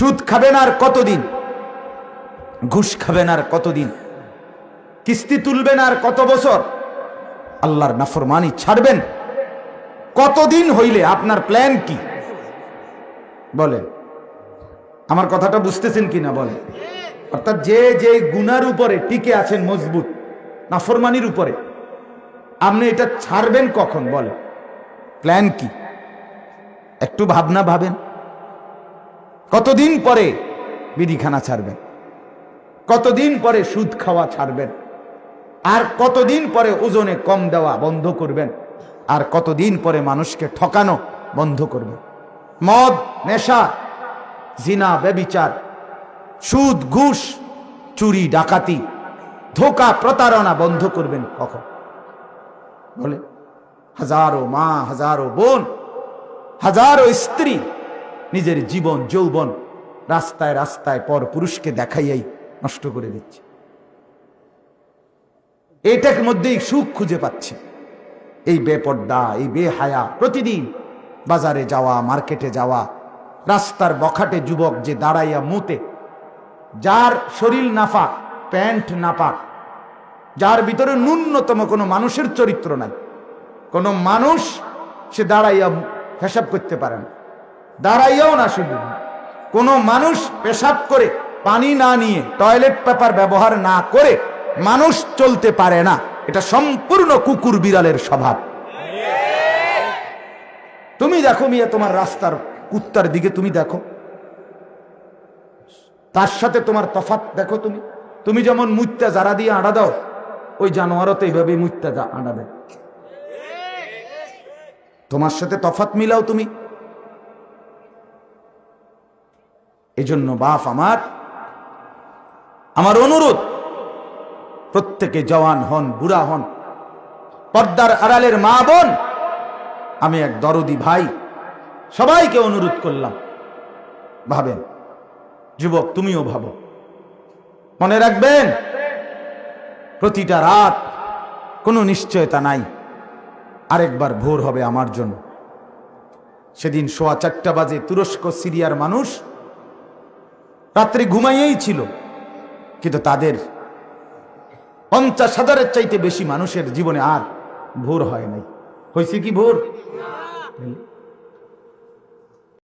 সুদ খাবেন আর কতদিন? ঘুষ খাবেন আর কতদিন? কিস্তি তুলবেন আর কত বছর? আল্লাহর নাফরমানি ছাড়বেন? কতদিন হইলে? আপনার প্ল্যান কি? বলেন। আমার কথাটা বুঝতেছেন কিনা বলেন। অর্থাৎ যে যে গুনার উপরে টিকে আছেন মজবুত, নাফরমানির উপরে, আপনি এটা ছাড়বেন কখন? বলেন। প্ল্যান কি? একটু ভাবনা ভাবেন। কতদিন পরে বিড়িখানা ছাড়বেন? কতদিন পরে সুদ খাওয়া ছাড়বেন? আর কতদিন পরে ওজনে কম দেওয়া বন্ধ করবেন? আর কতদিন পরে মানুষকে ঠকানো বন্ধ করবেন? মদ, নেশা, জিনা, ব্যবিচার, সুদ, ঘুষ, চুরি, ডাকাতি, ধোকা, প্রতারণা বন্ধ করবেন কখন? বলে, হাজারো মা, হাজারো বোন, হাজারো স্ত্রী নিজের জীবন, যৌবন রাস্তায় রাস্তায় পর পুরুষকে দেখাইয়াই নষ্ট করে দিচ্ছে। এটার মধ্যেই সুখ খুঁজে পাচ্ছে। এই বেপর্দা, এই বেহায়া, প্রতিদিন বাজারে যাওয়া, মার্কেটে যাওয়া, রাস্তার বখাটে যুবক যে দাঁড়াইয়া মুতে, যার শরীর নাফাক প্যান্ট নাপাক যার ভিতরে ন্যূনতম কোনো মানুষের চরিত্র নাই, কোনো মানুষ সে দাঁড়াইয়া হেসাব করতে পারে না। দাঁড়াইয়াও না শুধু। কোনো মানুষ পেশাব করে পানি না নিয়ে টয়লেট পেপার ব্যবহার না করে মানুষ চলতে পারে না। এটা সম্পূর্ণ কুকুর বিড়ালের স্বভাব। তুমি দেখো মিয়া, তোমার রাস্তার কুত্তার দিকে তুমি দেখো। তার সাথে তোমার তফাত দেখো তুমি। তুমি যেমন মুত্যা যারা দিয়ে আড়া দাও, ওই জানোয়ারও তো এইভাবে মুত্যা আড়া দেয়। তোমার সাথে তফাত মিলাও তুমি। এজন্য বাপ আমার আমার অনুরোধ, প্রত্যেকে জওয়ান হন, বুড়া হন, পর্দার আড়ালের মা বোন, আমি এক দরদি ভাই, সবাইকে অনুরোধ করলাম। ভাবেন, যুবক তুমিও ভাবো, মনে রাখবেন, প্রতিটা রাত কোনো নিশ্চয়তা নাই, আরেকবার ভোর হবে আমার জন্য। সেদিন সোয়া চারটা বাজে তুরস্ক সিরিয়ার মানুষ রাত্রে ঘুমাইয়েই ছিল। কিন্তু তাদের পঞ্চাশ হাজারের চাইতে বেশি মানুষের জীবনে আর ভোর হয় নাই। হয়েছে কি ভোর?